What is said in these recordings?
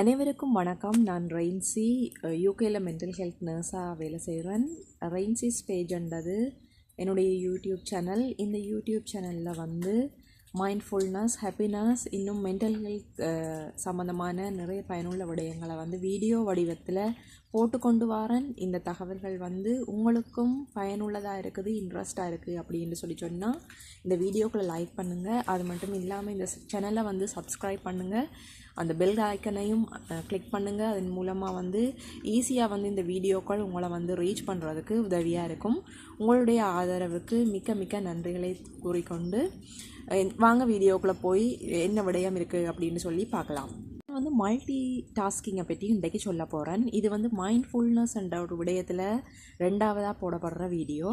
அனைவருக்கும் வணக்கம். நான் ரெயின்சி யூகேயில் மென்டல் ஹெல்த் நர்ஸாக வேலை செய்கிறேன் ரெயின்சிஸ் பேஜ்ன்றது என்னுடைய யூடியூப் சேனல் இந்த யூடியூப் சேனலில் வந்து மைண்ட்ஃபுல்னஸ் ஹாப்பினஸ் இன்னும் மென்டல் ஹெல்த் சம்மந்தமான நிறைய பயனுள்ள விடயங்களை வந்து வீடியோ வடிவத்தில் போட்டு கொண்டு வரேன். இந்த தகவல்கள் வந்து உங்களுக்கும் பயனுள்ளதாக இருக்குது இன்ட்ரெஸ்டாக இருக்குது அப்படின்னு சொல்லி சொன்னால் இந்த வீடியோக்களை லைக் பண்ணுங்கள் அது மட்டும் இல்லாமல் இந்த சேனலை வந்து சப்ஸ்கிரைப் பண்ணுங்கள் அந்த பெல் ஐக்கனையும் கிளிக் பண்ணுங்கள் அதன் மூலமாக வந்து ஈஸியாக வந்து இந்த வீடியோக்கள் உங்களை வந்து ரீச் பண்ணுறதுக்கு உதவியாக இருக்கும். உங்களுடைய ஆதரவுக்கு மிக்க மிக்க நன்றிகளை கூறிக்கொண்டு வாங்க வீடியோக்குள்ளே போய் என்ன விடயம் இருக்குது அப்படின்னு சொல்லி பார்க்கலாம். நான் வந்து மல்டி டாஸ்கிங்கை பற்றி இன்றைக்கு சொல்ல போகிறேன் இது வந்து மைண்ட்ஃபுல்னஸ் என்ற ஒரு விடயத்தில் ரெண்டாவதாக போடப்படுற வீடியோ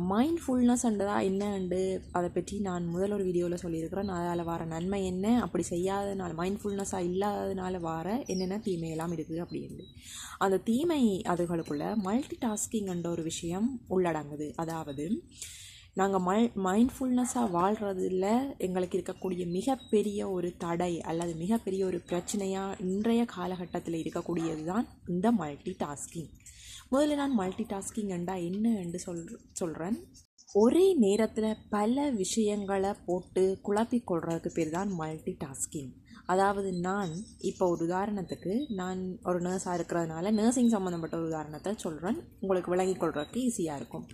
மைண்ட்ஃபுல்னஸ் என்றதா என்னண்டு அதை பற்றி நான் முதல் ஒரு வீடியோவில் சொல்லியிருக்கிறேன். அதில் வர நன்மை என்ன? அப்படி செய்யாததுனால மைண்ட்ஃபுல்னஸ்ஸாக இல்லாததுனால வர என்னென்ன தீமையெல்லாம் இருக்குது அப்படின்னு அந்த தீமை அதுகளுக்குள்ள மல்டி டாஸ்கிங் என்ற ஒரு விஷயம் உள்ளடங்குது. அதாவது நாங்கள் மை மைண்ட்ஃபுல்னஸாக வாழ்கிறதுல எங்களுக்கு இருக்கக்கூடிய மிகப்பெரிய ஒரு தடை அல்லது மிகப்பெரிய ஒரு பிரச்சனையாக இன்றைய காலகட்டத்தில் இருக்கக்கூடியது தான் இந்த மல்டி டாஸ்கிங் முதல்ல நான் மல்டி டாஸ்கிங் என்றா என்ன என்று சொல் சொல்கிறேன் ஒரே நேரத்தில் பல விஷயங்களை போட்டு குழப்பி கொள்றதுக்கு பேர் தான் மல்டி டாஸ்கிங் அதாவது நான் இப்போ ஒரு உதாரணத்துக்கு நான் ஒரு நர்ஸாக இருக்கிறதுனால நர்சிங் சம்மந்தப்பட்ட ஒரு உதாரணத்தை சொல்கிறேன் உங்களுக்கு விளங்கி கொள்றதுக்கு ஈஸியாக இருக்கும்.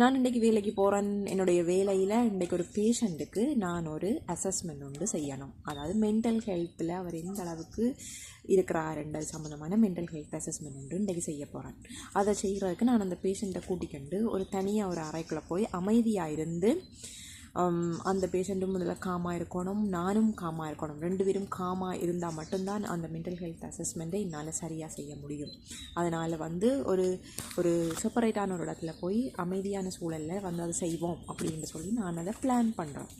நான் இன்றைக்கி வேலைக்கு போகிறேன் என்னுடைய வேலையில் இன்றைக்கி ஒரு பேஷண்ட்டுக்கு நான் ஒரு அசஸ்மெண்ட் ஒன்று செய்யணும். அதாவது மென்டல் ஹெல்த்தில் அவர் எந்த அளவுக்கு இருக்கிறாருன்றது சம்மந்தமான மென்டல் ஹெல்த் அசஸ்மெண்ட் ஒன்று இன்றைக்கி செய்ய போகிறேன் அதை செய்கிறதுக்கு நான் அந்த பேஷண்ட்டை கூட்டிக்கொண்டு ஒரு தனியாக ஒரு அறைக்குள்ளே போய் அமைதியாக இருந்து அந்த பேஷண்ட்டும் முதல்ல காமாக இருக்கணும். நானும் காமாக இருக்கணும். ரெண்டு பேரும் காமாக இருந்தால் மட்டும்தான் அந்த மென்டல் ஹெல்த் அசஸ்மெண்ட்டை என்னால் சரியாக செய்ய முடியும். அதனால் வந்து ஒரு ஒரு செப்பரேட்டான ஒரு இடத்துல போய் அமைதியான சூழலில் வந்து அதை செய்வோம் அப்படின்னு சொல்லி நான் அதை பிளான் பண்ணுறேன்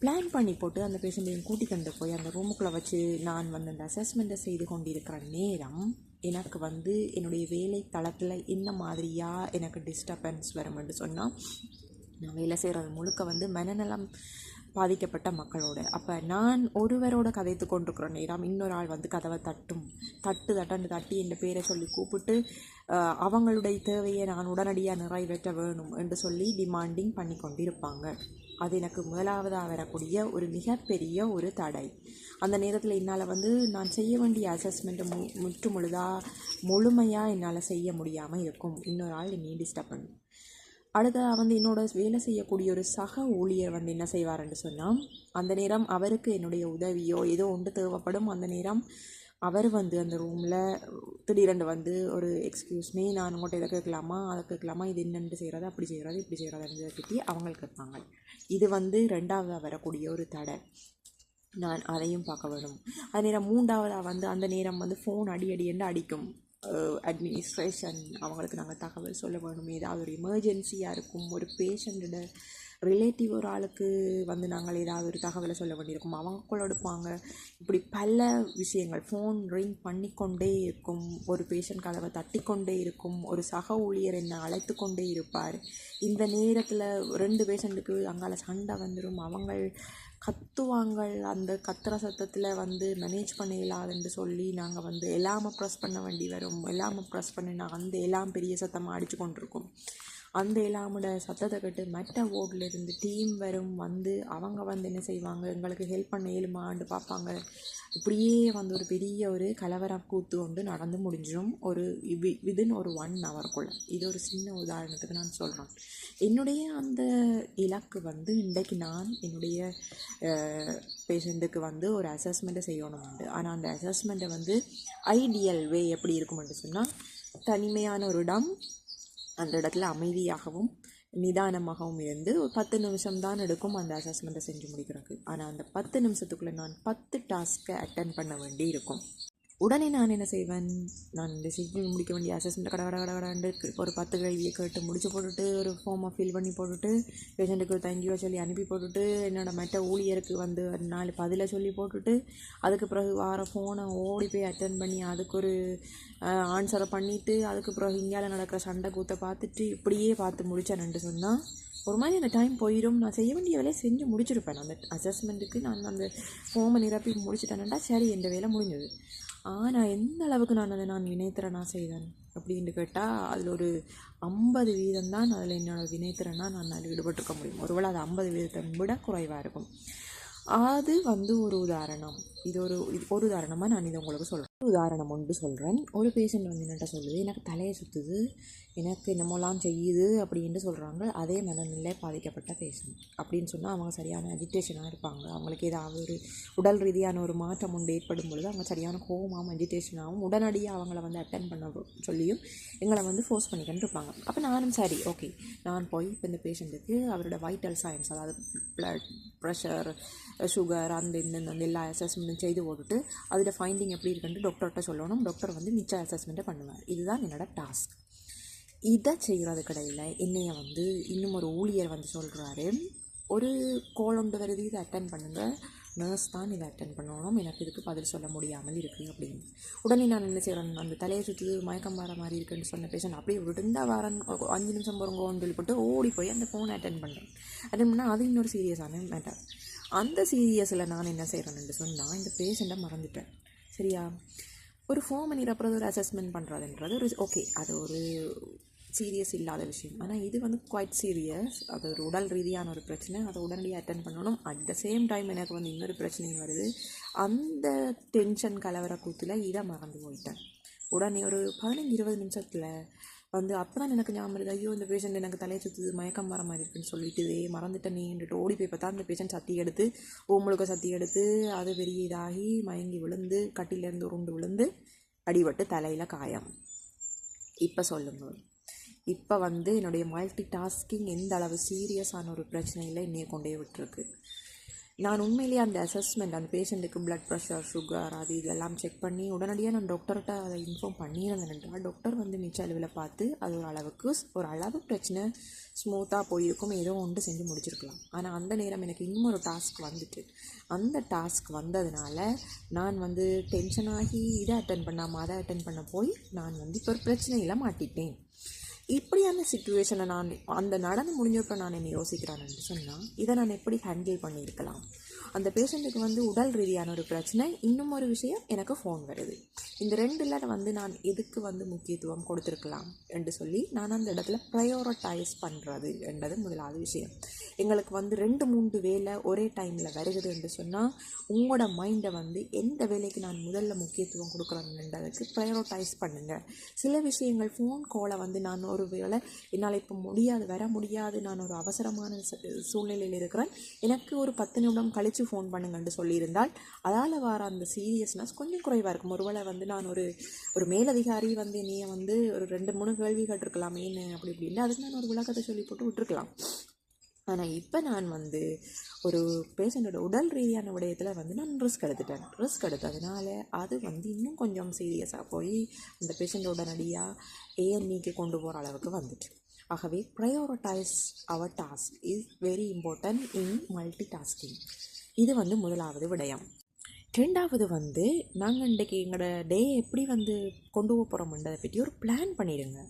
பிளான் பண்ணி போட்டு அந்த பேஷண்ட்டையும் கூட்டிக்கொண்டு போய் அந்த ரூமுக்குள்ளே வச்சு நான் வந்து அந்த அசஸ்மெண்ட்டை செய்து கொண்டிருக்கிற நேரம் எனக்கு வந்து என்னுடைய வேலை தளத்தில் என்ன மாதிரியாக எனக்கு டிஸ்டர்பன்ஸ் வரும்னு சொன்னால் நான் வேலை செய்கிறது முழுக்க வந்து மனநலம் பாதிக்கப்பட்ட மக்களோட. அப்போ நான் ஒருவரோட கதைத்து கொண்டிருக்கிற நேரம் இன்னொரு ஆள் வந்து கதவை தட்டும் தட்டு தட்டண்டு தட்டி என் பேரை சொல்லி கூப்பிட்டு அவங்களுடைய தேவையை நான் உடனடியாக நிறைவேற்ற வேணும் என்று சொல்லி டிமாண்டிங் பண்ணி கொண்டிருப்பாங்க. அது எனக்கு முதலாவதாக வரக்கூடிய ஒரு மிகப்பெரிய ஒரு தடை. அந்த நேரத்தில் என்னால் வந்து நான் செய்ய வேண்டிய அசஸ்மெண்ட்டு மு முற்று முழுதாக முழுமையாக என்னால் செய்ய முடியாமல் இருக்கும். இன்னொரு ஆள் என்னையும் டிஸ்டர்ப் பண்ணும் அடுத்ததாக வந்து என்னோட வேலை செய்யக்கூடிய ஒரு சக ஊழியர் வந்து என்ன செய்வார்ன்னு சொன்னால் அந்த நேரம் அவருக்கு என்னுடைய உதவியோ ஏதோ ஒன்று தேவைப்படும். அந்த நேரம் அவர் வந்து அந்த ரூமில் திடீரென்று வந்து ஒரு எக்ஸ்கியூஸ் மீ நான் உங்கள்கிட்ட இதை கேட்கலாமா? அதை கேட்கலாமா? இது என்னென்று செய்கிறது அப்படி செய்கிறது இப்படி செய்கிறதுன்றதை பற்றி அவங்க கேட்பாங்க இது வந்து ரெண்டாவதாக வரக்கூடிய ஒரு தடை. நான் அதையும் பார்க்க வேணும் அது நேரம் மூன்றாவதாக வந்து அந்த நேரம் வந்து ஃபோன் அடி அடி என்று அடிக்கும். அட்மினிஸ்ட்ரேஷன் அவங்களுக்கு நாங்கள் தகவல் சொல்ல வேணும். ஏதாவது ஒரு எமர்ஜென்சியாக இருக்கும் ஒரு பேஷண்ட்டோட ரிலேட்டிவ் ஒரு ஆளுக்கு வந்து நாங்கள் ஏதாவது ஒரு தகவலை சொல்ல வேண்டியிருக்கும். அவங்க கூட எடுப்பாங்க இப்படி பல விஷயங்கள். ஃபோன் ரிங் பண்ணிக்கொண்டே இருக்கும். ஒரு பேஷண்ட் கதவை தட்டி கொண்டே இருக்கும். ஒரு சக ஊழியர் என்னை அழைத்து கொண்டே இருப்பார். இந்த நேரத்தில் ரெண்டு பேஷண்ட்டுக்கு அங்கால சண்டை வந்துடும் அவங்க கத்துவாங்கள். அந்த கத்துற சத்தத்தில் வந்து மேனேஜ் பண்ணிடலாதுன்னு சொல்லி நாங்கள் வந்து எல்லாம் ப்ரெஸ் பண்ண வேண்டி வரும். எல்லாம் ப்ரெஸ் பண்ணினா அந்த எல்லாம் பெரிய சத்தமாக அடித்து கொண்டிருக்கோம். அந்த இல்லாமோட சத்தத்தை கட்டு மற்ற ஓட்டில் இருந்து டீம் வரும் வந்து அவங்க வந்து என்ன செய்வாங்க? எங்களுக்கு ஹெல்ப் பண்ண இயலுமான்னு பார்ப்பாங்க. இப்படியே வந்து ஒரு பெரிய ஒரு கலவரம் கூத்து வந்து நடந்து முடிஞ்சிடும். ஒரு வி விதின் ஒரு ஒன் ஹவர்க்குள்ளே இது ஒரு சின்ன உதாரணத்துக்கு நான் சொல்கிறேன் என்னுடைய அந்த இலக்கு வந்து இன்றைக்கு நான் என்னுடைய பேஷண்ட்டுக்கு வந்து ஒரு அசஸ்மெண்ட்டை செய்யணும் உண்டு. ஆனால் அந்த அசஸ்மெண்ட்டை வந்து ஐடியல் வே எப்படி இருக்கும்னு சொன்னால் தனிமையான ஒரு இடம் அந்த இடத்துல அமைதியாகவும் நிதானமாகவும் இருந்து ஒரு பத்து நிமிஷம் தான் எடுக்கும் அந்த அசஸ்மெண்ட்டை செஞ்சு முடிக்கிறதுக்கு. ஆனால் அந்த பத்து நிமிஷத்துக்குள்ளே நான் பத்து டாஸ்க்கை அட்டன் பண்ண வேண்டி இருக்கும் உடனே நான் என்ன செய்வேன்? நான் இந்த சிம்பிள் முடிக்க வேண்டிய அசஸ்மெண்ட் கடை கடை கடை கடாண்டு ஒரு பத்து கேள்வியை கேட்டு முடிச்சு போட்டுட்டு ஒரு ஃபார்மை ஃபில் பண்ணி போட்டுட்டு பேஷண்ட்டுக்கு தேங்க்யூவாக சொல்லி அனுப்பி போட்டுட்டு என்னோடய மற்ற ஊழியருக்கு வந்து நாலு பதிலை சொல்லி போட்டுட்டு அதுக்கு பிறகு வார ஃபோனை ஓடி போய் அட்டன் பண்ணி அதுக்கு ஒரு ஆன்சரை பண்ணிவிட்டு அதுக்கு பிறகு இந்தியாவில் நடக்கிற சண்டை கூத்தை பார்த்துட்டு இப்படியே பார்த்து முடித்தேன் ரெண்டு சொன்னால் ஒரு மாதிரி அந்த டைம் போயிடும் நான் செய்ய வேண்டிய வேலையை செஞ்சு முடிச்சிருப்பேன். அந்த அசஸ்மெண்ட்டுக்கு நான் அந்த ஃபோமை நிரப்பி முடிச்சிட்டேன்டா சரி இந்த வேலை முடிஞ்சது. ஆனால் எந்த அளவுக்கு நான் அதை நான் வினைத்திறனாக செய்தேன் அப்படின்னு கேட்டால் அதில் ஒரு ஐம்பது வீதம் தான் அதில் என்னோடய வினைத்திறனாக நான் அதில் ஈடுபட்டிருக்க முடியும். ஒருவேளை அது ஐம்பது வீதத்தை விட குறைவாக இருக்கும். அது வந்து ஒரு உதாரணம். இது ஒரு இது ஒரு உதாரணமாக நான் இதை உங்களுக்கு சொல்கிறேன் உதாரணம் ஒன்று சொல்கிறேன் ஒரு பேஷண்ட் வந்து என்னட்ட சொல்லுது எனக்கு தலையை சுற்றுது எனக்கு என்னமோலாம் செய்யுது அப்படின்ட்டு சொல்கிறாங்க அதே மனநிலை பாதிக்கப்பட்ட பேஷண்ட் அப்படின்னு சொன்னால் அவங்க சரியான அஜிடேஷனாக இருப்பாங்க. அவங்களுக்கு ஏதாவது ஒரு உடல் ரீதியான ஒரு மாற்றம் ஒன்று ஏற்படும் பொழுது அவங்க சரியான கோபமாகவும் அஜிடேஷனாகவும் உடனடியாக அவங்கள வந்து அட்டன் பண்ண சொல்லியும் எங்களை வந்து ஃபோர்ஸ் பண்ணிக்கிட்டு இருப்பாங்க. அப்போ நானும் சரி ஓகே நான் போய் இப்போ இந்த பேஷண்ட்டுக்கு அவரோட வைட்டல் சயின்ஸ் அதாவது ப்ளட் ப்ரெஷர் சுகர் அந்த இந்த அந்த எல்லா அசஸ்மெண்ட்டும் செய்து போட்டுட்டு அதில் ஃபைண்டிங் எப்படி இருக்குன்ட்டு டாக்டர்கிட்ட சொல்லணும். டாக்டர் வந்து மிச்ச அசஸ்மெண்ட்டை பண்ணுவார். இதுதான் என்னோட டாஸ்க் இதை செய்கிறது கடையில் என்னைய வந்து இன்னும் ஒரு ஊழியர் வந்து சொல்கிறாரு ஒரு கோல் ஒன்று வருது. இதை அட்டன் பண்ணுங்கள் நர்ஸ் தான் இதை அட்டன் பண்ணணும். எனக்கு இதுக்கு பதில் சொல்ல முடியாமல் இருக்குது அப்படின்னு. உடனே நான் என்ன செய்கிறேன் அந்த தலையை சுற்றி மயக்கம் வர மாதிரி இருக்குன்னு சொன்ன பேஷண்ட் அப்படியே விழுந்தா இந்த அஞ்சு நிமிஷம் போகிறோங்கன்னு சொல்லிவிட்டு ஓடி போய் அந்த ஃபோனை அட்டன் பண்ணுறேன் அட்டன் பண்ணால் அது இன்னொரு சீரியஸான மேட்டர் அந்த சீரியஸில் நான் என்ன செய்கிறேன்னு சொன்னால் இந்த பேஷண்ட்டை மறந்துட்டேன். சரியா? ஒரு ஃபார்ம் பண்ணி அப்புறம் ஒரு அசஸ்மெண்ட் பண்ணுறதுன்றது ஒரு ஓகே அது ஒரு சீரியஸ் இல்லாத விஷயம். ஆனால் இது வந்து குவைட் சீரியஸ் அது ஒரு உடல் ரீதியான ஒரு பிரச்சனை. அதை உடனடியாக அட்டன் பண்ணணும். அட் த சேம் டைம் எனக்கு வந்து இன்னொரு பிரச்சனையும் வருது. அந்த டென்ஷன் கலவர கூத்தில் இதை மறந்து போயிட்டேன். உடனே ஒரு பதினஞ்சு இருபது நிமிஷத்தில் வந்து அப்போ தான் எனக்கு ஞாபகம் வருது ஐயோ இந்த பேஷண்ட் எனக்கு தலையை சுற்றுது மயக்கம் வர மாதிரி இருக்குன்னு சொல்லிட்டு இதே மறந்துட்டேனேன்ட்டு ஓடி போய் பார்த்தா அந்த பேஷண்ட் சத்தி எடுத்து ஓமுழுக்க சத்தி எடுத்து அது பெரிய இதாகி மயங்கி விழுந்து கட்டிலேருந்து உருண்டு விழுந்து அடிபட்டு தலையில் காயம். இப்போ சொல்லுங்கள் இப்போ வந்து என்னுடைய மல்டி டாஸ்கிங் எந்த அளவு சீரியஸான ஒரு பிரச்சனையில் என்னையை கொண்டே விட்டுருக்கு. நான் உண்மையிலேயே அந்த அசஸ்மெண்ட் அந்த பேஷண்ட்டுக்கு பிளட் ப்ரெஷர் சுகர் அது இதெல்லாம் செக் பண்ணி உடனடியாக நான் டாக்டர்கிட்ட அதை இன்ஃபார்ம் பண்ணியிருந்தேன் டாக்டர் வந்து மிச்ச அளவில் பார்த்து அது ஒரு அளவுக்கு ஒரு அளவு பிரச்சனை ஸ்மூத்தாக போயிருக்கும். ஏதோ ஒன்று செஞ்சு முடிச்சிருக்கலாம். ஆனால் அந்த நேரம் எனக்கு இன்னொரு டாஸ்க் வந்துட்டு. அந்த டாஸ்க் வந்ததுனால நான் வந்து டென்ஷன் ஆகி இதை அட்டன் பண்ணாமல் அதை அட்டன் பண்ண போய் நான் வந்து இப்போ ஒரு பிரச்சனையில் மாட்டிட்டேன். இப்படியான சுச்சுவேஷனை நான் அந்த நடந்து முடிஞ்சப்போ நான் என்ன யோசிக்கிறேன் சொன்னால் இதை நான் எப்படி ஹேண்டில் பண்ணியிருக்கலாம்? அந்த பேஷண்ட்டுக்கு வந்து உடல் ரீதியான ஒரு பிரச்சனை இன்னும் ஒரு விஷயம் எனக்கு ஃபோன் வருது. இந்த ரெண்டில் வந்து நான் எதுக்கு வந்து முக்கியத்துவம் கொடுத்துருக்கலாம் என்று சொல்லி நான் அந்த இடத்துல ப்ரையோரட்டைஸ் பண்ணுறது என்றது முதலாவது விஷயம். எங்களுக்கு வந்து ரெண்டு மூன்று வேலை ஒரே டைமில் வருகுது என்று சொன்னால் உங்களோட மைண்டை வந்து எந்த வேலைக்கு நான் முதல்ல முக்கியத்துவம் கொடுக்குறேன்ன்றதுக்கு ப்ரையோரட்டைஸ் பண்ணுங்கள் சில விஷயங்கள் ஃபோன் காலை வந்து நான் ஒரு வேளை என்னால் இப்போ முடியாது வர முடியாது நான் ஒரு அவசரமான சூழ்நிலையில் இருக்கிறேன். எனக்கு ஒரு பத்து நிமிடம் கழித்து ஃபோன் பண்ணுங்கன்ட்டு சொல்லியிருந்தால் அதால் வர அந்த சீரியஸ்னஸ் கொஞ்சம் குறைவாக இருக்கும். ஒருவேளை வந்து நான் ஒரு ஒரு மேலதிகாரி வந்து நீ வந்து ஒரு ரெண்டு மூணு கேள்வி கேட்டிருக்கலாமேன்னு அப்படி இப்படின்னு அதுக்கு நான் ஒரு விளக்கத்தை சொல்லி போட்டு விட்டுருக்கலாம். ஆனால் இப்போ நான் வந்து ஒரு பேஷண்ட்டோட உடல் ரீதியான விடயத்தில் வந்து நான் ரிஸ்க் எடுத்துட்டேன். ரிஸ்க் எடுத்ததுனால அது வந்து இன்னும் கொஞ்சம் சீரியஸாக போய் அந்த பேஷண்ட் உடனடியாக ஏஎன்இக்கு கொண்டு போகிற அளவுக்கு வந்துட்டு. ஆகவே prioritise our task is very important in multitasking இது வந்து முதலாவது விடயம். ரெண்டாவது வந்து நாங்கள் இன்றைக்கி எங்களோட டே எப்படி வந்து கொண்டு போக போகிறோம்ன்றதை பற்றி ஒரு பிளான் பண்ணிடுங்க.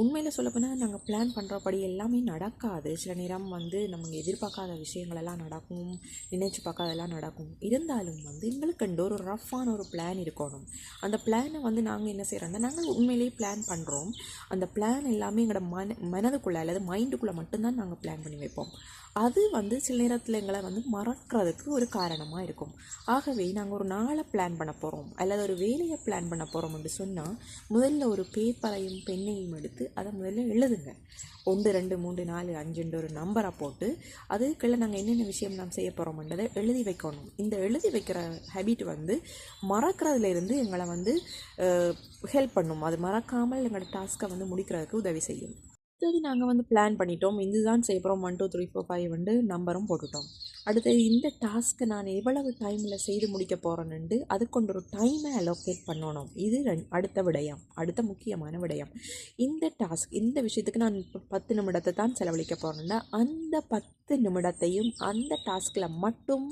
உண்மையில் சொல்லப்போனால் நாங்கள் பிளான் பண்ணுறபடி எல்லாமே நடக்காது. சில நேரம் வந்து நம்ம எதிர்பார்க்காத விஷயங்களெல்லாம் நடக்கும் நினைச்சு பார்க்காதெல்லாம் நடக்கும். இருந்தாலும் வந்து எங்களுக்கு ஒரு ரஃப்பான ஒரு பிளான் இருக்கணும். அந்த பிளானை வந்து நாங்கள் என்ன செய்கிறோன்னா நாங்கள் உண்மையிலேயே பிளான் பண்ணுறோம் அந்த பிளான் எல்லாமே எங்களோட மன மனதுக்குள்ளே அல்லது மைண்டுக்குள்ளே மட்டும்தான் நாங்கள் பிளான் பண்ணி வைப்போம். அது வந்து சில நேரத்தில் எங்களை வந்து மறக்கிறதுக்கு ஒரு காரணமாக இருக்கும். ஆகவே நாங்கள் ஒரு நாளை பிளான் பண்ண போகிறோம் அல்லது ஒரு வேலையை பிளான் பண்ண போகிறோம் என்று சொன்னால் முதல்ல ஒரு பேப்பரையும் பெண்ணையும் எடுத்து அதை முதல்ல எழுதுங்க. ஒன்று ரெண்டு மூன்று நாலு அஞ்சுன்ற ஒரு நம்பரை போட்டு அதுக்குள்ளே நாங்கள் என்னென்ன விஷயம் நாம் செய்ய போகிறோம்ன்றதை எழுதி வைக்கணும். இந்த எழுதி வைக்கிற ஹேபிட் வந்து மறக்கிறதுலேருந்து எங்களை வந்து ஹெல்ப் பண்ணும். அது மறக்காமல் எங்களோட டாஸ்க்கை வந்து முடிக்கிறதுக்கு உதவி செய்யும். அடுத்தது நாங்கள் வந்து பிளான் பண்ணிட்டோம். இதுதான் செய்ய போகிறோம் one two three four five வந்து நம்பரும் போட்டுட்டோம். அடுத்தது இந்த டாஸ்க்கை நான் எவ்வளவு டைமில் செய்து முடிக்க போகிறேன்னு அதுக்கொண்டு ஒரு டைமை அலோகேட் பண்ணணும். இது அடுத்த விடயம். அடுத்த முக்கியமான விடயம். இந்த டாஸ்க் இந்த விஷயத்துக்கு நான் இப்போ பத்து நிமிடத்தை தான் செலவழிக்க போகிறேன்னா அந்த பத்து நிமிடத்தையும் அந்த டாஸ்கில் மட்டும்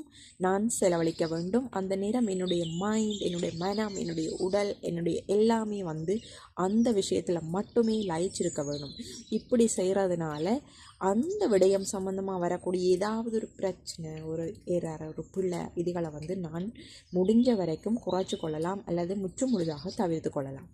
நான் செலவழிக்க வேண்டும். அந்த நேரம் என்னுடைய மைண்ட் என்னுடைய மனம் என்னுடைய உடல் என்னுடைய எல்லாமே வந்து அந்த விஷயத்தில் மட்டுமே லயிச்சிருக்க வேணும் இப்படி செய்கிறதுனால அந்த விடயம் சம்மந்தமாக வரக்கூடிய ஏதாவது ஒரு பிரச்சனை ஒரு ஏறார ஒரு பிள்ளை இதுகளை வந்து நான் முடிஞ்ச வரைக்கும் குறைச்சி கொள்ளலாம் அல்லது முற்று முழுதாக தவிர்த்து கொள்ளலாம்.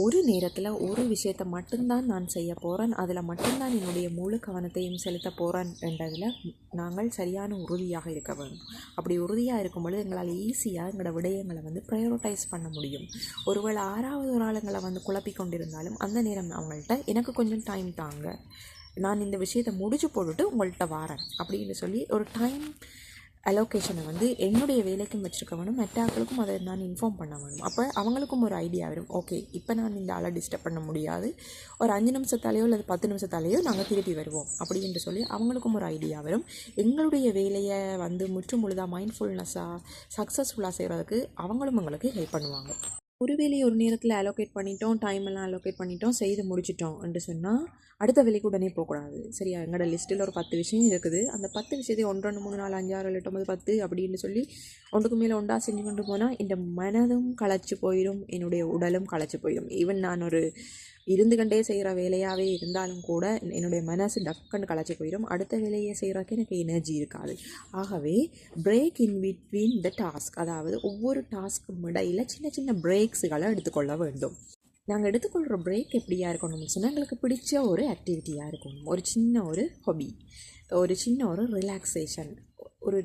ஒரு நேரத்தில் ஒரு விஷயத்தை மட்டும்தான் நான் செய்ய போகிறேன் அதில் மட்டும்தான் என்னுடைய முழு கவனத்தையும் செலுத்த போகிறேன் என்றதில் நாங்கள் சரியான உறுதியாக இருக்க வேண்டும். அப்படி உறுதியாக இருக்கும் பொழுது எங்களால் ஈஸியாக எங்களோட விடயங்களை வந்து ப்ரையோரிட்டைஸ் பண்ண முடியும். ஒருவேளை ஆறாவது ஒரு ஆளுங்களை வந்து குழப்பி கொண்டிருந்தாலும் அந்த நேரம் அவங்கள்ட்ட எனக்கு கொஞ்சம் டைம் தாங்க. நான் இந்த விஷயத்தை முடிச்சு போட்டுட்டு உங்கள்கிட்ட வாரேன் அப்படின்னு சொல்லி ஒரு டைம் அலோகேஷனை வந்து என்னுடைய வேலைக்கும் வச்சுருக்க வேணும் மற்ற அதை நான் இன்ஃபார்ம் பண்ண வேணும். அப்போ அவங்களுக்கும் ஒரு ஐடியா வரும். ஓகே இப்போ நான் இந்த ஆளை டிஸ்டர்ப் பண்ண முடியாது. ஒரு அஞ்சு நிமிஷத்தாலேயோ அல்லது பத்து நிமிஷத்தாலேயோ நாங்கள் திருப்பி வருவோம் அப்படின்ட்டு சொல்லி அவங்களுக்கும் ஒரு ஐடியா வரும். எங்களுடைய வேலையை வந்து முற்று முழுதாக மைண்ட்ஃபுல்னஸாக சக்ஸஸ்ஃபுல்லாக செய்கிறதுக்கு அவங்களும் எங்களுக்கு ஹெல்ப் பண்ணுவாங்க. ஒரு வேலையை ஒரு நேரத்தில் அலோகேட் பண்ணிட்டோம் டைம் எல்லாம் அலோகேட் பண்ணிட்டோம் செய்து முடிச்சிட்டோம் என்று சொன்னால் அடுத்த வேலைக்கு உடனே போகக்கூடாது சரியா? எங்களோட லிஸ்ட்டில் ஒரு பத்து விஷயம் இருக்குது. அந்த பத்து விஷயத்தை ஒன்று ரெண்டு மூணு நாலு அஞ்சாறு ஏழு ஒன்பது பத்து அப்படின்னு சொல்லி ஒன்றுக்கு மேலே ஒன்றா செஞ்சு கொண்டு போனால் இந்த மனதும் களைச்சு போயிடும் என்னுடைய உடலும் களைச்சு போயிடும் ஈவன் நான் ஒரு இருந்து கண்டே செய்கிற வேலையாகவே இருந்தாலும் கூட என்னுடைய மனசு டக்குன்னு களைச்சி போயிடும். அடுத்த வேலையை செய்கிறதுக்கு எனக்கு எனர்ஜி இருக்காது. ஆகவே break in between the task அதாவது ஒவ்வொரு டாஸ்க்கும் இடையில் சின்ன சின்ன பிரேக்ஸுகளை எடுத்துக்கொள்ள வேண்டும். நாங்கள் எடுத்துக்கொள்கிற பிரேக் எப்படியா இருக்கணும்னு சொன்னால் எங்களுக்கு பிடிச்ச ஒரு ஆக்டிவிட்டியாக இருக்கணும். ஒரு சின்ன ஒரு ஹாபி ஒரு சின்ன ஒரு ரிலாக்ஸேஷன் ஒரு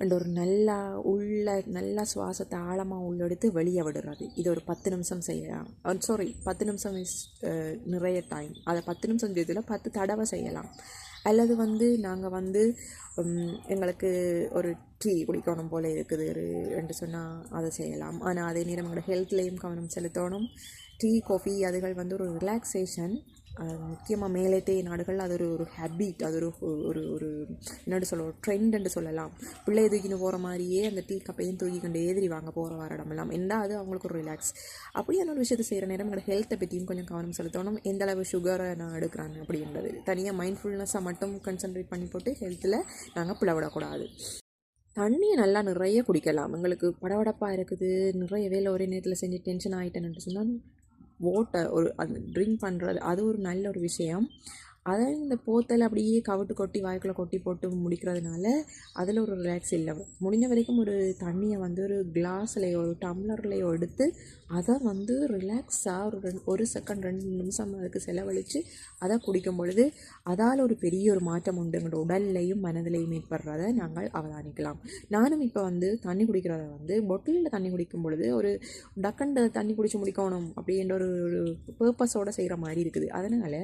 அண்ட் ஒரு நல்லா உள்ள நல்லா சுவாசத்தை ஆழமாக உள்ளெடுத்து வெளியே விடுறது. இது ஒரு பத்து நிமிஷம் செய்யலாம். Uh, சாரி பத்து நிமிஷம் இஸ் uh, நிறைய டைம் அதை பத்து நிமிஷம் செய்யறதுல பத்து தடவை செய்யலாம். அல்லது வந்து நாங்கள் வந்து um, எங்களுக்கு ஒரு டீ குடிக்கணும் போல் இருக்குது என்று சொன்னால் அதை செய்யலாம். ஆனால் அதே நேரம் எங்களோட ஹெல்த்லேயும் கவனம் செலுத்தணும். டீ காஃபி அதுகள் வந்து ஒரு ரிலாக்ஸேஷன் முக்கியமாக மேலேத்தே நாடுகள் அது ஒரு ஒரு ஹேபிட் அது ஒரு ஒரு ஒரு என்னென்னு சொல்ல ஒரு சொல்லலாம். பிள்ளையை தூக்கின்னு போகிற மாதிரியே அந்த டீ கப்பையும் தூக்கி கொண்டு எதிரி வாங்க போகிற வர இடமெல்லாம் எந்த அது அவங்களுக்கு ஒரு ரிலாக்ஸ் அப்படியான ஒரு விஷயத்தை செய்கிற நேரம் என்னோட ஹெல்த்தை பற்றியும் கொஞ்சம் கவனம் செலுத்தணும். எந்த அளவு சுகரை நான் எடுக்கிறாங்க அப்படின்றது. தனியாக மைண்ட்ஃபுல்னஸை மட்டும் கன்சன்ட்ரேட் பண்ணி போட்டு ஹெல்த்தில் நாங்கள் பிளவிடக்கூடாது தண்ணியை நல்லா நிறைய குடிக்கலாம். எங்களுக்கு படபடப்பாக இருக்குது. நிறைய வேலை ஒரே நேரத்தில் செஞ்சு டென்ஷன் ஆகிட்டேன்னு சொன்னால் வாட்டர் ஒரு அந்த ட்ரிங்க் பண்ணுறது அது ஒரு நல்ல ஒரு விஷயம். அதை இந்த போத்தல் அப்படியே கவிட்டு கொட்டி வாய்க்குள்ளே கொட்டி போட்டு முடிக்கிறதுனால அதில் ஒரு ரிலாக்ஸ் இல்லை. முடிஞ்ச வரைக்கும் ஒரு தண்ணியை வந்து ஒரு கிளாஸ்லேயோ ஒரு டம்ளர்லேயோ எடுத்து அதை வந்து ரிலாக்ஸாக ஒரு ரெண்டு ஒரு செகண்ட் ரெண்டு நிமிஷம் அதுக்கு செலவழித்து அதை குடிக்கும் பொழுது அதால் ஒரு பெரிய ஒரு மாற்றம் உண்டு. எங்களோட உடல்லையும் மனதிலையும் ஏற்படுறதை நாங்கள் அவதானிக்கலாம். நானும் இப்போ வந்து தண்ணி குடிக்கிறத வந்து பொட்டிலில் தண்ணி குடிக்கும் பொழுது ஒரு டக்கண்டு தண்ணி குடிச்சு முடிக்கணும் அப்படின்ற ஒரு ஒரு பர்பஸோடு செய்கிற மாதிரி இருக்குது. அதனால்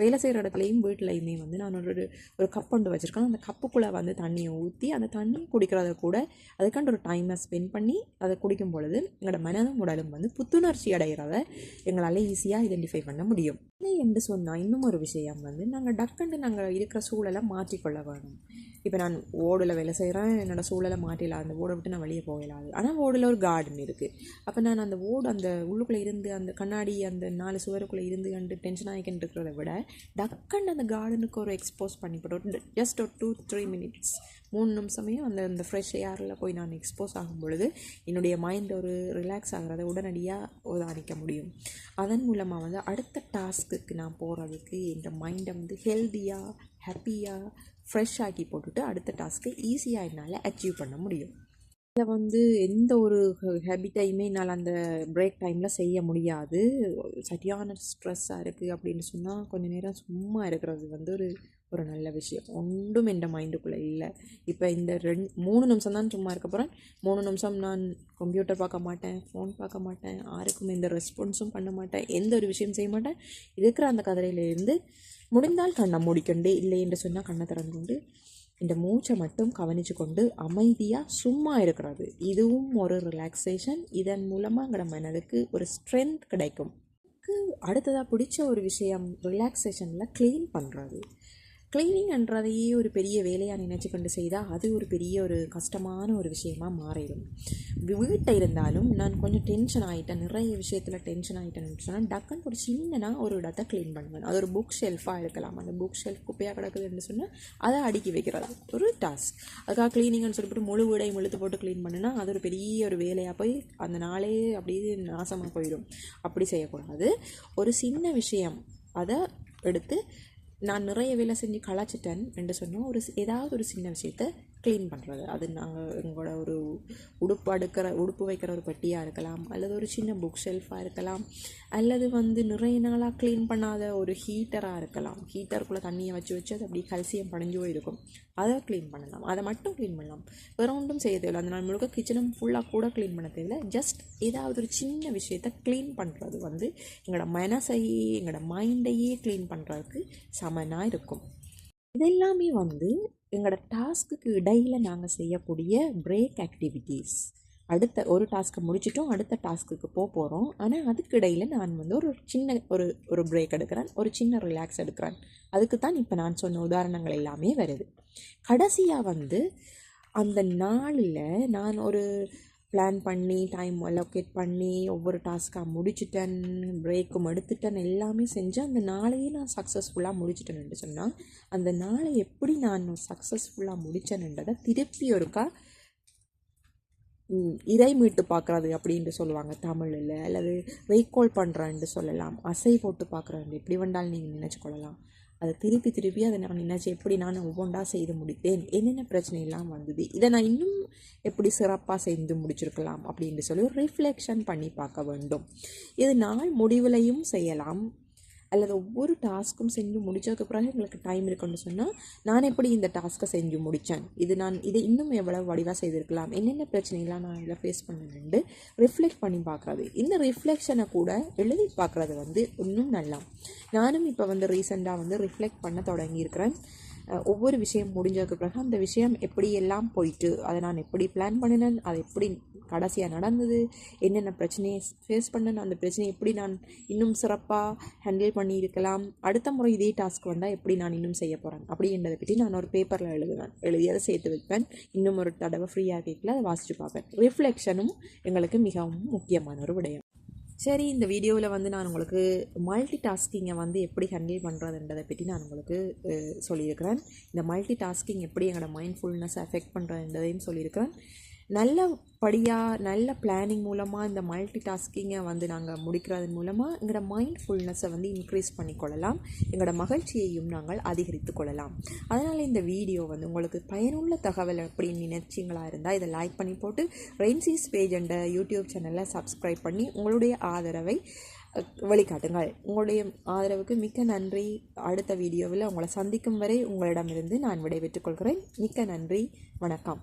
வேலை செய்கிற இடத்துலையும் வீட்டிலையுமே வந்து நான் ஒரு ஒரு கப் கொண்டு வச்சுருக்கேன். அந்த கப்புக்குள்ளே வந்து தண்ணியை ஊற்றி அந்த தண்ணி குடிக்கிறத கூட அதுக்காண்ட ஒரு டைமை ஸ்பெண்ட் பண்ணி அதை குடிக்கும் பொழுது எங்களோட மனதும் உடலும் வந்து புத்துணர்ச்சி அடைகிறத எங்களால் ஈஸியாக ஐடென்டிஃபை பண்ண முடியும். இல்லை என்று சொன்னால் இன்னும் ஒரு விஷயம் வந்து நாங்கள் டக்குன்னு நாங்கள் இருக்கிற சூழலை மாற்றிக்கொள்ள வேணும் இப்போ நான் ஓடில் வேலை செய்கிறேன் என்னோடய சூழலை மாற்றிடலாம். அந்த ஓடை விட்டு நான் வெளியே போகலாது. ஆனால் ஓடில் ஒரு கார்டன் இருக்குது அப்போ நான் அந்த ஓடு அந்த உள்ளுக்குள்ளே இருந்து அந்த கண்ணாடி அந்த நாலு சுவருக்குள்ளே இருந்து கண்டு டென்ஷன் ஆகிக்கிட்டு இருக்கிறத விட டக்குன்னு அந்த கார்டனுக்கு ஒரு எக்ஸ்போஸ் பண்ணிவிட்டு ஜஸ்ட் ஒரு டூ த்ரீ மினிட்ஸ் மூணு நிமிஷமே அந்த அந்த ஃப்ரெஷ் ஏரில் போய் நான் எக்ஸ்போஸ் ஆகும் பொழுது என்னுடைய மைண்ட் ஒரு ரிலாக்ஸ் ஆகிறத உடனடியாக உதாரிக்க முடியும். அதன் மூலமாக வந்து அடுத்த டாஸ்க்குக்கு நான் போகிறதுக்கு என் மைண்டை வந்து ஹெல்த்தியாக ஹாப்பியாக ஃப்ரெஷ் ஆக்கி போட்டுட்டு அடுத்த டாஸ்க்கை ஈஸியாக என்னால் அச்சீவ் பண்ண முடியும். இதை வந்து எந்த ஒரு ஹேபிட்டையுமே என்னால் அந்த பிரேக் டைமில் செய்ய முடியாது. சரியான ஸ்ட்ரெஸ்ஸாக இருக்குது அப்படின்னு சொன்னால் கொஞ்சம் நேரம் சும்மா இருக்கிறது வந்து ஒரு ஒரு நல்ல விஷயம். ஒன்றும் என் மைண்டுக்குள்ளே இல்லை. இப்போ இந்த ரெண்டு மூணு நிமிஷம் தான் சும்மா இருக்க போகிறேன் மூணு நிமிஷம் நான் கம்ப்யூட்டர் பார்க்க மாட்டேன் ஃபோன் பார்க்க மாட்டேன் யாருக்கும் எந்த ரெஸ்பான்ஸும் பண்ண மாட்டேன் எந்த ஒரு விஷயம் செய்ய மாட்டேன். இருக்கிற அந்த கதிரையிலேருந்து முடிந்தால் கண்ணை மூடிக்கொண்டு இல்லை என்று சொன்னால் கண்ணை திறந்து கொண்டு இந்த மூச்சை மட்டும் கவனித்து கொண்டு அமைதியாக சும்மா இருக்கிறது. இதுவும் ஒரு ரிலாக்ஸேஷன் இதன் மூலமாக எங்களோட மனதுக்கு ஒரு ஸ்ட்ரென்த் கிடைக்கும். அடுத்ததாக பிடிச்ச ஒரு விஷயம் ரிலாக்ஸேஷனில் க்ளீன் பண்ணுறது க்ளீனிங்ன்றதையே ஒரு பெரிய வேலையாக நினச்சி கொண்டு செய்தால் அது ஒரு பெரிய ஒரு கஷ்டமான ஒரு விஷயமாக மாறிடும். வீட்டை இருந்தாலும் நான் கொஞ்சம் டென்ஷன் ஆகிட்டேன் நிறைய விஷயத்தில் டென்ஷன் ஆகிட்டேன்னு சொன்னால் டக்குன்னு ஒரு சின்னனாக ஒரு இடத்த க்ளீன் பண்ணுவேன். அது ஒரு புக் ஷெல்ஃபாக இருக்கலாம். அந்த புக் ஷெல்ஃப் குப்பையாக கிடக்குதுன்னு சொன்னால் அதை அடுக்கி வைக்கிறது. ஒரு டாஸ்க் அதுக்காக க்ளீனிங்னு சொல்லிட்டு முழு வீடையும் இழுத்து போட்டு க்ளீன் பண்ணுனா அது ஒரு பெரிய ஒரு வேலையாக போய் அந்த நாளே அப்படியே நாசமாக போயிடும். அப்படி செய்யக்கூடாது. ஒரு சின்ன விஷயம். அதை எடுத்து நான் நிறைய வேலை செஞ்சு கலாச்சிட்டேன் என்று சொன்னால் ஒரு சி- ஏதாவது ஒரு சின்ன விஷயத்த க்ளீன் பண்ணுறது அது நாங்கள் எங்களோட ஒரு உடுப்பு அடுக்கிற உடுப்பு வைக்கிற ஒரு பெட்டியாக இருக்கலாம் அல்லது ஒரு சின்ன புக் ஷெல்ஃபாக இருக்கலாம் அல்லது வந்து நிறைய நாளாக க்ளீன் பண்ணாத ஒரு ஹீட்டராக இருக்கலாம். ஹீட்டருக்குள்ளே தண்ணியை வச்சு வச்சு அது அப்படியே கல்சியம் படைஞ்சோ போயிருக்கும். அதை க்ளீன் பண்ணலாம். அதை மட்டும் க்ளீன் பண்ணலாம். வேறு ஒன்றும் செய்ய தேவையில்லை. அந்த நாள் முழுக்க கிச்சனும் ஃபுல்லாக கூட க்ளீன் பண்ண தேவையில்லை. ஜஸ்ட் ஏதாவது ஒரு சின்ன விஷயத்த க்ளீன் பண்ணுறது வந்து எங்களோட மனசையே எங்களோட மைண்டையே க்ளீன் பண்ணுறதுக்கு சமனாக இருக்கும். இதெல்லாமே வந்து எங்களோட டாஸ்க்குக்கு இடையில் நாங்கள் செய்யக்கூடிய பிரேக் ஆக்டிவிட்டீஸ் அடுத்த ஒரு டாஸ்க்கை முடிச்சிட்டோம் அடுத்த டாஸ்க்குக்கு போக போகிறோம் ஆனால் அதுக்கு இடையில் நான் வந்து ஒரு சின்ன ஒரு ஒரு பிரேக் எடுக்கிறேன் ஒரு சின்ன ரிலாக்ஸ் எடுக்கிறேன். அதுக்கு தான் இப்போ நான் சொன்ன உதாரணங்கள் எல்லாமே வருது. கடைசியாக வந்து அந்த நாளில் நான் ஒரு பிளான் பண்ணி டைம் அலோகேட் பண்ணி ஒவ்வொரு டாஸ்க்காக முடிச்சிட்டேன் பிரேக்கும் எடுத்துட்டேன் எல்லாமே செஞ்சு அந்த நாளையே நான் சக்ஸஸ்ஃபுல்லாக முடிச்சிட்டேன்னு சொன்னால் அந்த நாளை எப்படி நான் சக்ஸஸ்ஃபுல்லாக முடித்தேன்ன்றதை திருப்பி ஒருக்கா இறை மீட்டு பார்க்குறது அப்படின்ட்டு சொல்லுவாங்க தமிழில் அல்லது ரீகால் பண்ணுறேன்ட்டு சொல்லலாம் அசை போட்டு பார்க்குறேன் எப்படி வந்தாலும் நீங்கள் நினச்சி கொள்ளலாம். அதை திருப்பி திருப்பி அதை நான் நினச்சி எப்படி நான் ஒவ்வொன்றா செய்து முடித்தேன் என்னென்ன பிரச்சனையெல்லாம் வந்தது? இதை நான் இன்னும் எப்படி சிறப்பாக செய்து முடிச்சிருக்கலாம் அப்படின்ட்டு சொல்லி ஒரு ரிஃப்ளெக்ஷன் பண்ணி பார்க்க வேண்டும். இது நாள் முடிவுலையும் செய்யலாம். அல்லது ஒவ்வொரு டாஸ்க்கும் செஞ்சு முடித்ததுக்கு பிறகு எங்களுக்கு டைம் இருக்குன்னு சொன்னால் நான் எப்படி இந்த டாஸ்க்கை செஞ்சு முடித்தேன் இது நான் இதை இன்னும் எவ்வளோ வடிவாக செய்திருக்கலாம்? என்னென்ன பிரச்சனைலாம் நான் இதில் ஃபேஸ் பண்ணேன்னு ரிஃப்ளெக்ட் பண்ணி பார்க்குறது இந்த ரிஃப்ளெக்ஷனை கூட எழுதி பார்க்குறது வந்து இன்னும் நல்லா நானும் இப்போ வந்து ரீசெண்டாக வந்து ரிஃப்ளெக்ட் பண்ண தொடங்கியிருக்கிறேன். ஒவ்வொரு விஷயம் முடிஞ்சதுக்கு பிறகு அந்த விஷயம் எப்படி எல்லாம் போயிட்டு அதை நான் எப்படி பிளான் பண்ணினேன் அதை எப்படி கடைசியாக நடந்தது. என்னென்ன பிரச்சனையை ஃபேஸ் பண்ணேன் அந்த பிரச்சனையை எப்படி நான் இன்னும் சிறப்பாக ஹேண்டில் பண்ணியிருக்கலாம்? அடுத்த முறை இதே டாஸ்க் வந்தால் எப்படி நான் இன்னும் செய்ய போகிறேன் அப்படின்றத பற்றி நான் ஒரு பேப்பரில் எழுதுவேன். எழுதி அதை சேர்த்து வைப்பேன். இன்னும் ஒரு தடவை ஃப்ரீயாக கேட்கல அதை வாசித்து பார்ப்பேன். ரிஃப்ளெக்ஷனும் எங்களுக்கு மிகவும் முக்கியமான ஒரு விடயம். சரி இந்த வீடியோவில் வந்து நான் உங்களுக்கு மல்டி டாஸ்கிங்கை வந்து எப்படி ஹேண்டில் பண்ணுறதுன்றதை பற்றி நான் உங்களுக்கு சொல்லியிருக்கிறேன். இந்த மல்டி டாஸ்கிங் எப்படி எங்களோட மைண்ட்ஃபுல்னஸ் அஃபெக்ட் பண்ணுறதுன்றதையும் சொல்லியிருக்கிறேன். நல்லபடியாக நல்ல பிளானிங் மூலமாக இந்த மல்டி டாஸ்கிங்கை வந்து நாங்கள் முடிக்கிறதன் மூலமாக எங்களோட மைண்ட்ஃபுல்னஸை வந்து இன்க்ரீஸ் பண்ணிக்கொள்ளலாம் எங்களோட மகிழ்ச்சியையும் நாங்கள் அதிகரித்து கொள்ளலாம். அதனால் இந்த வீடியோ வந்து உங்களுக்கு பயனுள்ள தகவல் அப்படின்னு நினைச்சிங்களா இருந்தால் இதை லைக் பண்ணி போட்டு ரெயின்சிஸ் பேஜ் என்ற யூடியூப் சேனலை சப்ஸ்கிரைப் பண்ணி உங்களுடைய ஆதரவை வழிகாட்டுங்கள். உங்களுடைய ஆதரவுக்கு மிக்க நன்றி. அடுத்த வீடியோவில் உங்களை சந்திக்கும் வரை உங்களிடமிருந்து நான் விடைபெற்றுக் கொள்கிறேன். மிக்க நன்றி. வணக்கம்.